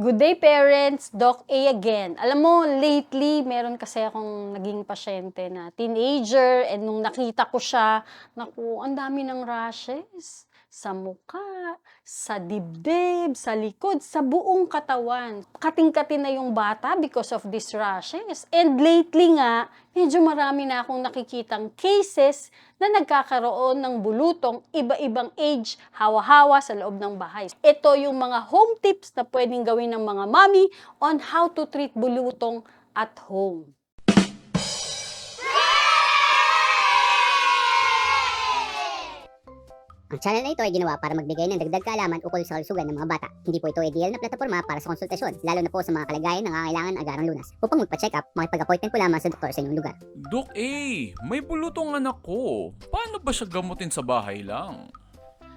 Good day parents, Doc A again. Alam mo, lately, meron kasi akong naging pasyente na teenager and nung nakita ko siya, naku, ang dami ng rashes sa mukha, sa dibdib, sa likod, sa buong katawan. Kating-kati na yung bata because of these rashes. And lately nga, medyo marami na akong nakikitang cases na nagkakaroon ng bulutong iba-ibang age, hawa-hawa sa loob ng bahay. Ito yung mga home tips na pwedeng gawin ng mga mommy on how to treat bulutong at home. Ang channel na ito ay ginawa para magbigay ng dagdag kaalaman ukol sa kalusugan ng mga bata. Hindi po ito ideal na plataforma para sa konsultasyon, lalo na po sa mga kalagayan na nangangailangan agarang lunas. Upang magpa-check up, makipag-appointment po lamang sa doktor sa inyong lugar. Dok A, may bulutong anak ko. Paano ba siya gamutin sa bahay lang?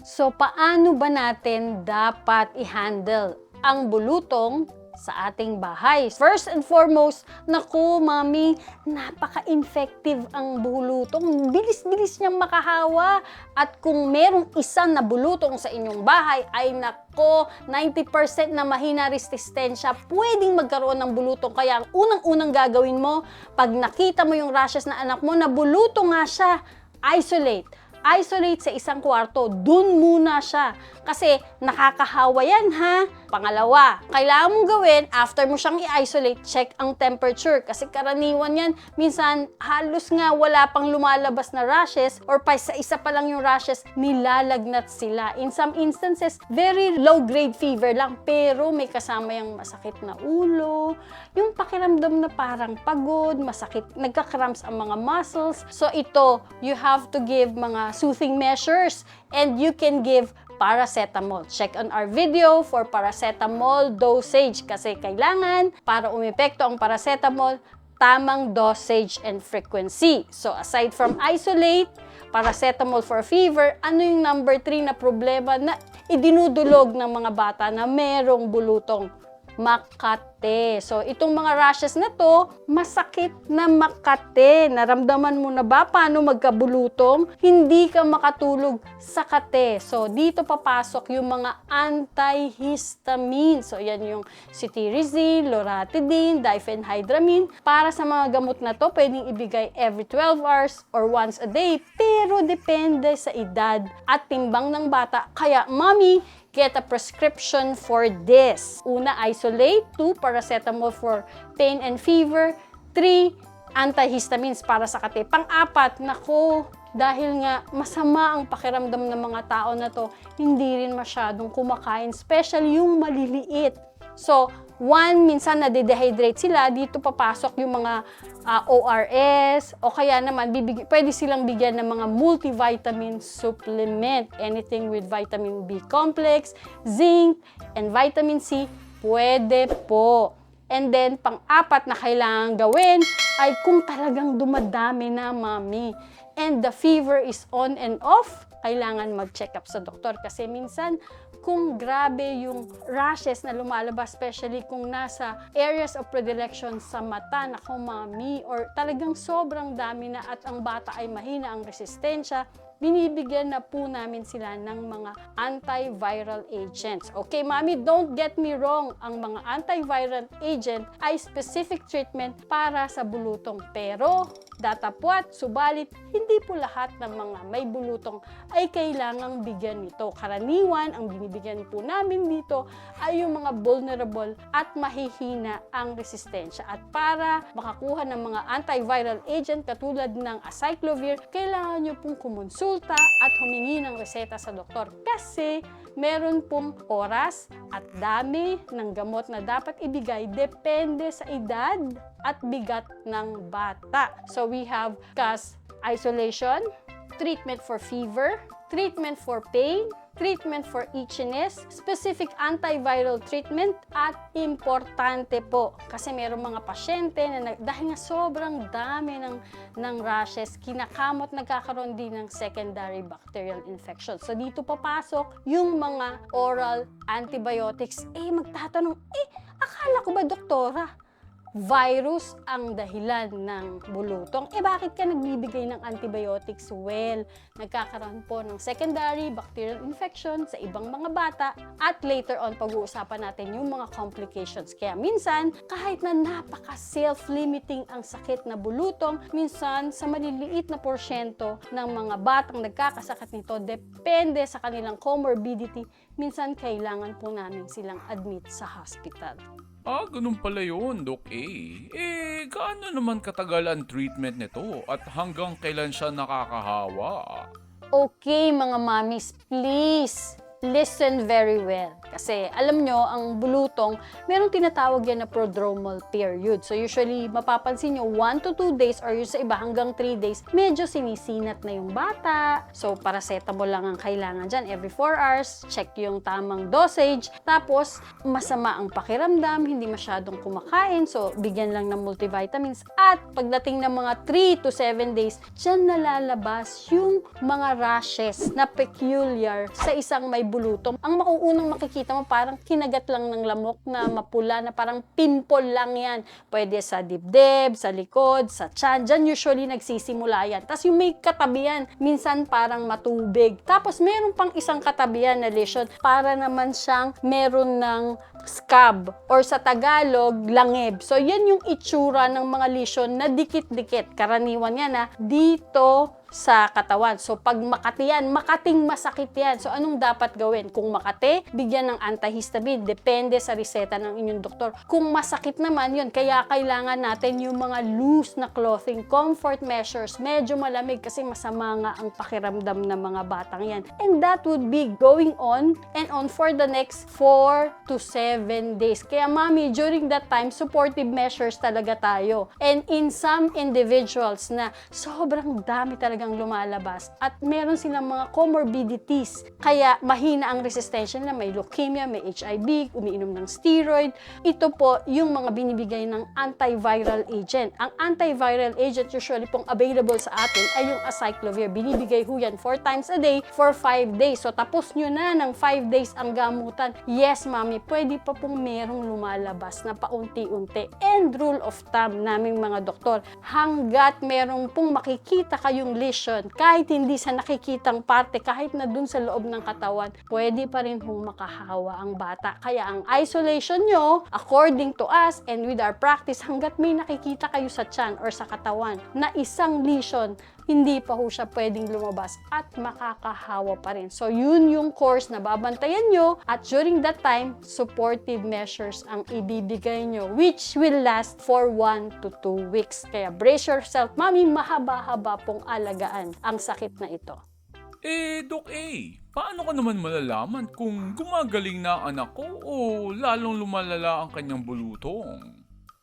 So, paano ba natin dapat i-handle ang bulutong sa ating bahay? First and foremost, naku, mami, napaka-infective ang bulutong. Bilis-bilis niyang makahawa. At kung merong isang na bulutong sa inyong bahay, ay nako, 90% na mahina resistensya, pwedeng magkaroon ng bulutong. Kaya ang unang-unang gagawin mo, pag nakita mo yung rashes na anak mo, na bulutong nga siya, isolate isolate sa isang kwarto, dun muna siya. Kasi nakakahawa yan ha. Pangalawa, kailangan mong gawin, after mo siyang i-isolate, check ang temperature. Kasi karaniwan yan, minsan halos nga wala pang lumalabas na rashes or pa sa isa pa lang yung rashes, nilalagnat sila. In some instances, very low grade fever lang, pero may kasama yung masakit na ulo, yung pakiramdam na parang pagod, masakit, nagka-cramps ang mga muscles. So ito, you have to give mga soothing measures and you can give paracetamol. Check on our video for paracetamol dosage kasi kailangan para umepekto ang paracetamol, tamang dosage and frequency. So aside from isolate, paracetamol for fever, ano yung number 3 na problema na idinudulog ng mga bata na merong bulutong? Makate. So, itong mga rashes na to, masakit na makate. Naramdaman mo na ba paano magkabulutong? Hindi ka makatulog sa kate. So, dito papasok yung mga antihistamine. So, yan yung cetirizine, loratadine, diphenhydramine. Para sa mga gamot na to, pwedeng ibigay every 12 hours or once a day. Pero depende sa edad at timbang ng bata. Kaya, mommy, get a prescription for this. Una, isolate. Two, paracetamol for pain and fever. Three, antihistamines para sa kate. Pang-apat, nako, dahil nga masama ang pakiramdam ng mga tao na to, hindi rin masyadong kumakain, especially yung maliliit. So, one, minsan nade-dehydrate sila, dito papasok yung mga ah, ORS, o kaya naman, bibig- pwede silang bigyan ng mga multivitamin supplement. Anything with vitamin B complex, zinc, and vitamin C, pwede po. And then, pang-apat na kailangan gawin ay kung talagang dumadami na, mami, and the fever is on and off, kailangan mag-check up sa doktor kasi minsan kung grabe yung rashes na lumalabas, especially kung nasa areas of predilection sa mata, nako mami, or talagang sobrang dami na at ang bata ay mahina ang resistensya, binibigyan na po namin sila ng mga antiviral agents. Okay, mami, don't get me wrong. Ang mga antiviral agent ay specific treatment para sa bulutong. Pero, datapwat, subalit, hindi po lahat ng mga may bulutong ay kailangang bigyan nito. Karaniwan, ang binibigyan po namin dito ay yung mga vulnerable at mahihina ang resistensya. At para makakuha ng mga antiviral agent katulad ng acyclovir, kailangan nyo pong kumonsulta at humingi ng reseta sa doktor kasi meron pong oras at dami ng gamot na dapat ibigay depende sa edad at bigat ng bata. So we have gas isolation, treatment for fever, treatment for pain, treatment for itchiness, specific antiviral treatment, at importante po, kasi mayroong mga pasyente na dahil nga sobrang dami ng, ng rashes, kinakamot nagkakaroon din ng secondary bacterial infection. So dito papasok yung mga oral antibiotics. Eh, magtatanong, eh, akala ko ba doktora? Virus ang dahilan ng bulutong, eh bakit ka nagbibigay ng antibiotics? Well, nagkakaroon po ng secondary bacterial infection sa ibang mga bata at later on pag-uusapan natin yung mga complications. Kaya minsan, kahit na napaka self-limiting ang sakit na bulutong, minsan sa maliliit na porsyento ng mga batang nagkakasakit nito, depende sa kanilang comorbidity, minsan kailangan po namin silang admit sa hospital. Ah, ganun pala yun, Doc A. Eh, gaano naman katagal ang treatment nito at hanggang kailan siya nakakahawa? Okay, mga mommies, please listen very well. Kasi alam nyo, ang bulutong, merong tinatawag yan na prodromal period. So usually, mapapansin nyo, 1 to 2 days or yung sa iba hanggang 3 days, medyo sinisinat na yung bata. So paracetamol lang ang kailangan dyan every 4 hours. Check yung tamang dosage. Tapos, masama ang pakiramdam, hindi masyadong kumakain. So, bigyan lang ng multivitamins. At pagdating ng mga 3 to 7 days, dyan nalalabas yung mga rashes na peculiar sa isang may bulutong. Ang mauunang makikita mo parang kinagat lang ng lamok na mapula na parang pimple lang yan. Pwede sa dibdib, sa likod, sa tiyan. Dyan usually nagsisimula yan. Tapos yung may katabihan, minsan parang matubig. Tapos meron pang isang katabihan na lesion para naman siyang meron ng scab or sa Tagalog, langib. So yan yung itsura ng mga lesion na dikit-dikit. Karaniwan yan na dito sa katawan. So, pag makati yan, makating masakit yan. So, anong dapat gawin? Kung makati, bigyan ng antihistamine. Depende sa reseta ng inyong doktor. Kung masakit naman yun, kaya kailangan natin yung mga loose na clothing, comfort measures, medyo malamig kasi masama nga ang pakiramdam ng mga batang yan. And that would be going on and on for the next 4 to 7 days. Kaya mami, during that time, supportive measures talaga tayo. And in some individuals na sobrang dami talagang lumalabas at meron silang mga comorbidities. Kaya mahina ang resistensya na may leukemia, may HIV, umiinom ng steroid. Ito po yung mga binibigay ng antiviral agent. Ang antiviral agent usually pong available sa atin ay yung acyclovir. Binibigay ho yan 4 times a day for 5 days. So tapos nyo na ng 5 days ang gamutan. Yes, mami, pwede pa pong merong lumalabas na paunti-unti. And rule of thumb naming mga doktor, hanggat merong pong makikita kayong lesion, kahit hindi sa nakikitang parte, kahit na dun sa loob ng katawan, pwede pa rin hong makahawa ang bata. Kaya ang isolation nyo, according to us and with our practice, hanggat may nakikita kayo sa tiyan or sa katawan na isang lesion, hindi pa ho siya pwedeng lumabas at makakahawa pa rin. So, yun yung course na babantayan nyo at during that time, supportive measures ang ibibigay nyo which will last for 1 to 2 weeks. Kaya brace yourself, mami, mahaba-haba pong alagaan ang sakit na ito. Eh, Doc A, paano ko naman malalaman kung gumagaling na ang anak ko o lalong lumalala ang kanyang bulutong?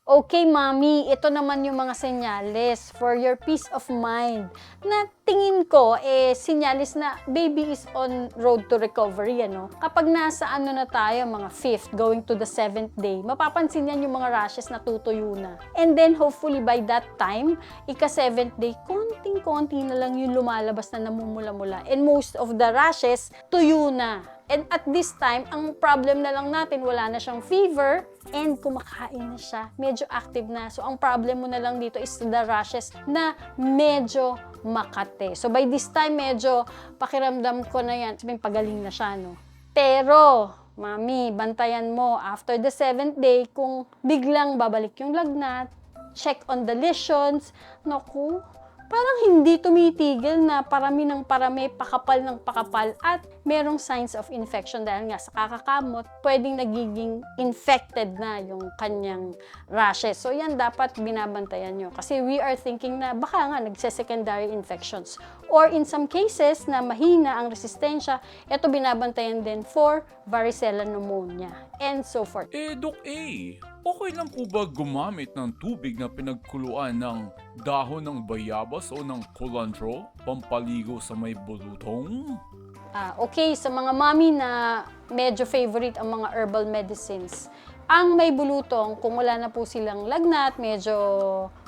Okay, mami, ito naman yung mga senyales for your peace of mind. Na tingin ko, eh, senyales na baby is on road to recovery, ano? Kapag nasa ano na tayo, mga fifth, going to the seventh day, mapapansin yan yung mga rashes na tutuyo na. And then, hopefully, by that time, ika-seventh day, konting-konti na lang yung lumalabas na namumula-mula. And most of the rashes, tuyo na. And at this time, ang problem na lang natin, wala na siyang fever, and kumakain na siya. Medyo active na. So, ang problem mo na lang dito is the rashes na medyo makate. So, by this time, medyo pakiramdam ko na yan. Sabihin, pagaling na siya, no? Pero, mami, bantayan mo, after the seventh day, kung biglang babalik yung lagnat, check on the lesions, naku, parang hindi tumitigil na parami ng parami, pakapal ng pakapal, at merong signs of infection dahil nga sa kakakamot, pwedeng nagiging infected na yung kanyang rashes. So yan dapat binabantayan nyo. Kasi we are thinking na baka nga nagse-secondary infections. Or in some cases na mahina ang resistensya, ito binabantayan din for varicella pneumonia and so forth. Eh, Doc A, okay lang po ba gumamit ng tubig na pinagkuluan ng dahon ng bayabas o ng culantro pampaligo sa may bulutong? Ah, okay, sa mga mami na medyo favorite ang mga herbal medicines, ang may bulutong, kung wala na po silang lagnat, medyo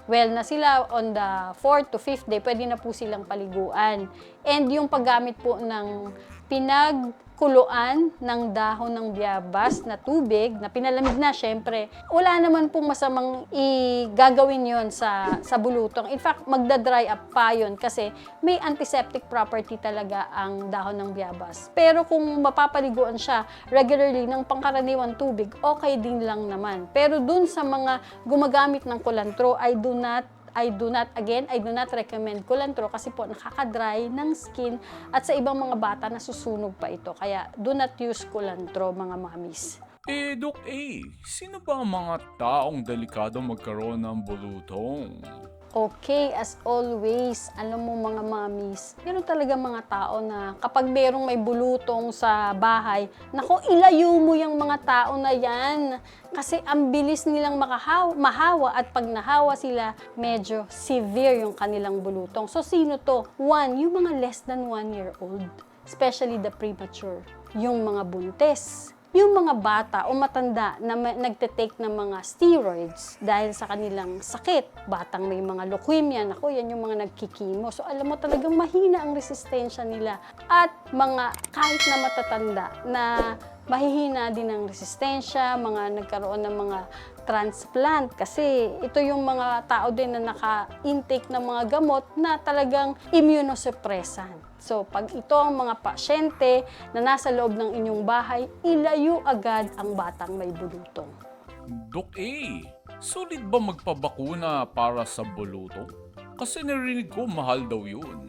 well na sila on the 4th to 5th day, pwede na po silang paliguan. And yung paggamit po ng pinag kuluan ng dahon ng biyabas na tubig na pinalamig na syempre. Wala naman pong masamang igagawin yon sa sa bulutong. In fact magda-dry up pa yun kasi may antiseptic property talaga ang dahon ng biyabas. Pero kung mapapaliguan siya regularly ng pangkaraniwang tubig okay din lang naman. Pero dun sa mga gumagamit ng kulantro I do not I do not, again, I do not recommend kulantro kasi po nakaka-dry ng skin at sa ibang mga bata nasusunog pa ito. Kaya do not use kulantro mga mamis. Eh, Doc A, sino ba ang mga taong delikado magkaroon ng bulutong? Okay, as always, alam mo mga mamis, meron talaga mga tao na kapag merong may bulutong sa bahay, nako ilayo mo yung mga tao na yan. Kasi ang bilis nilang makahawa, mahawa at pag nahawa sila, medyo severe yung kanilang bulutong. So sino to? One, yung mga less than one year old. Especially the premature. Yung mga buntes yung mga bata o matanda na nagte-take ng mga steroids dahil sa kanilang sakit, batang may mga leukemia, nako yan yung mga nagkikimo. So alam mo talagang mahina ang resistensya nila. At mga kahit na matatanda na mahihina din ang resistensya, mga nagkaroon ng mga transplant kasi ito yung mga tao din na naka-intake ng mga gamot na talagang immunosuppressant. So, pag ito ang mga pasyente na nasa loob ng inyong bahay, ilayo agad ang batang may bulutong. Doc A, sulit ba magpabakuna para sa bulutong? Kasi narinig ko mahal daw yun.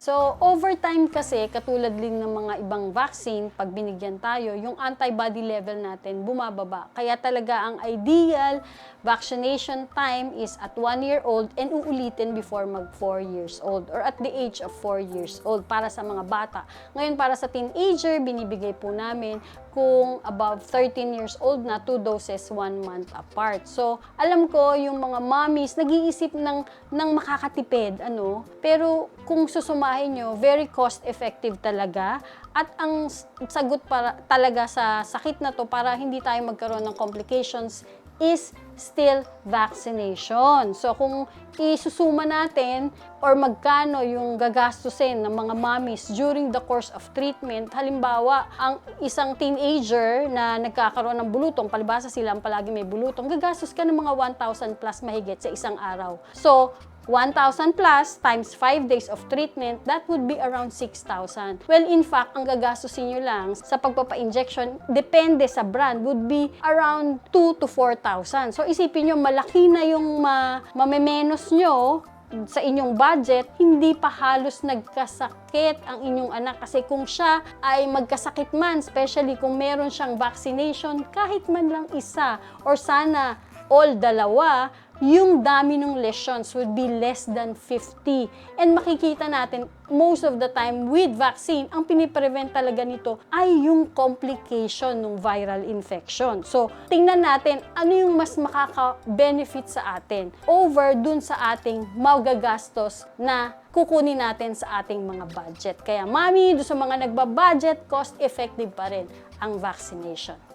So, over time kasi, katulad din ng mga ibang vaccine, pag binigyan tayo, yung antibody level natin bumababa. Kaya talaga ang ideal vaccination time is at 1 year old and uulitin before mag 4 years old or at the age of 4 years old para sa mga bata. Ngayon, para sa teenager, binibigay po namin kung above 13 years old na, 2 doses 1 month apart. So, alam ko yung mga mommies nag-iisip ng, ng makakatipid, ano, pero kung susumahin nyo, very cost effective talaga. At ang sagot para, talaga sa sakit na to para hindi tayo magkaroon ng complications is still vaccination. So kung isusuma natin or magkano yung gagastusin ng mga mommies during the course of treatment, halimbawa, ang isang teenager na nagkakaroon ng bulutong, palibasa sila ang palagi may bulutong, gagastos ka ng mga 1,000 plus mahigit sa isang araw. So, 1,000 plus times 5 days of treatment, that would be around 6,000. Well, in fact, ang gagastusin nyo lang sa pagpapa-injection, depende sa brand, would be around 2 to 4,000. So, isipin nyo, malaki na yung ma mamemenos nyo sa inyong budget, hindi pa halos nagkasakit ang inyong anak. Kasi kung siya ay magkasakit man, especially kung meron siyang vaccination, kahit man lang isa, or sana all dalawa, yung dami ng lesions would be less than 50. And makikita natin, most of the time with vaccine, ang piniprevent talaga nito ay yung complication ng viral infection. So, tingnan natin ano yung mas makaka-benefit sa atin over dun sa ating magagastos na kukunin natin sa ating mga budget. Kaya mami, doon sa mga nagbabudget, cost-effective pa rin ang vaccination.